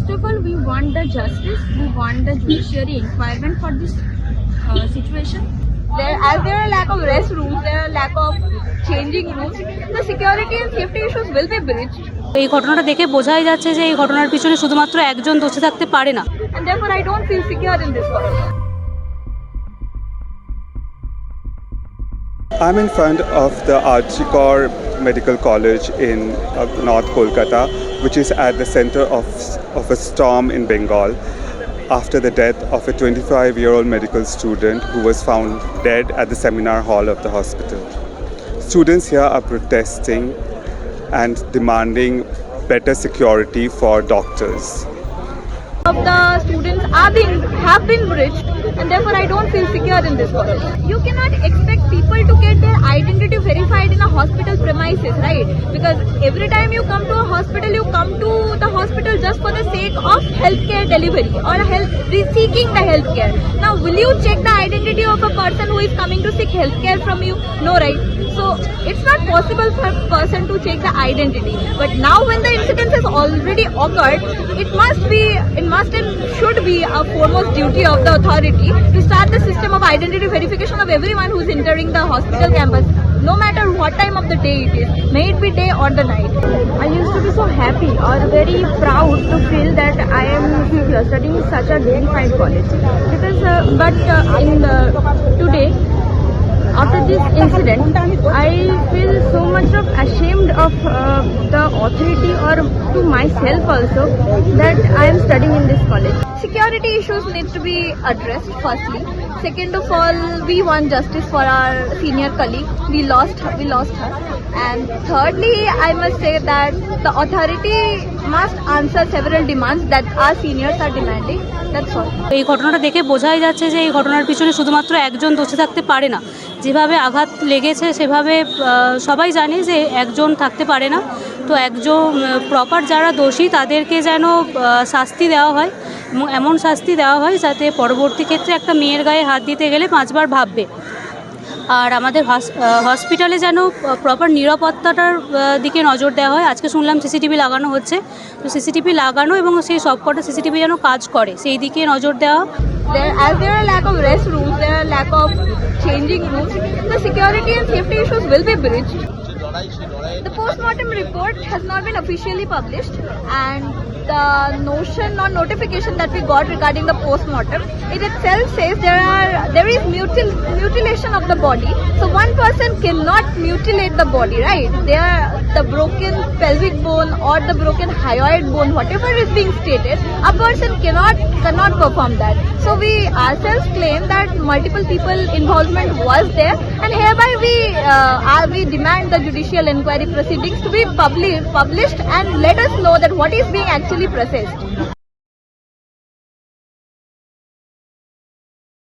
First of all, we want the justice. We want the judiciary inquirement for this uh, situation. There, as there are lack of restrooms, there are lack of changing rooms. The security and safety issues will be breached, এই ঘটনাটা দেখে বোঝাই যাচ্ছে যে এই ঘটনার পিছনে শুধুমাত্র একজন দোষী থাকতে পারে না and therefore I don't feel secure in this college. I'm in front of the Archikor Medical College in uh, North Kolkata, which is at the center of, of a storm in Bengal after the death of a 25 year old medical student who was found dead at the seminar hall of the hospital. Students here are protesting and demanding better security for doctors. Of the students are being have been breached, and therefore I don't feel secure in this college. You cannot expect people to get their identity verified in a hospital premises, right? Because every time you come to a hospital, you come to the hospital just for the sake of healthcare delivery or health seeking the healthcare. Now, will you check the identity of a person who is coming to seek healthcare from you? No, right? So it's not possible for a person to check the identity. But now, when the incident has already occurred, it must be, it must and should be a foremost duty of the authority to start the system of identity verification of everyone who is entering the hospital campus, no matter what time of the day it is, may it be day or the night. Or very proud to feel that I am studying in such a dignified college. Because, uh, but uh, in today, after this incident, I feel so much of ashamed of uh, the authority or to myself also that I am studying in this college. Security issues need to be addressed firstly. Second of all, we want justice for our senior colleague. We lost her, we lost her. And thirdly, I must say that the authority must answer several demands that our seniors are demanding. এই ঘটনাটা দেখে বোঝাই যাচ্ছে যে এই ঘটনার পিছনে শুধুমাত্র একজন দোষী থাকতে পারে না যেভাবে আঘাত লেগেছে সেভাবে সবাই জানে যে একজন থাকতে পারে না তো একজন প্রপার যারা দোষী তাদেরকে যেন শাস্তি দেওয়া হয় এমন শাস্তি দেওয়া হয় যাতে পরবর্তী ক্ষেত্রে একটা মেয়ের গায়ে হাত দিতে গেলে পাঁচবার ভাববে। আর আমাদের হসপিটালে যেন প্রপার নিরাপত্তাটার দিকে নজর দেওয়া হয়। আজকে শুনলাম সিসিটিভি লাগানো হচ্ছে। তো সিসিটিভি লাগানো এবং সেই সবকটা সিসিটিভি যেন কাজ করে সেই দিকে নজর দেওয়া। There, as there are lack of restrooms, there are lack. The postmortem report has not been officially published, and the notion or notification that we got regarding the postmortem, it itself says there are there is mutil, mutilation of the body. So one person cannot mutilate the body, right? There, the broken pelvic bone or the broken hyoid bone, whatever is being stated, a person cannot cannot perform that. So we ourselves claim that multiple people involvement was there, hereby we uh, are, we demand the judicial inquiry proceedings to be publi- published and let us know that what is being actually processed.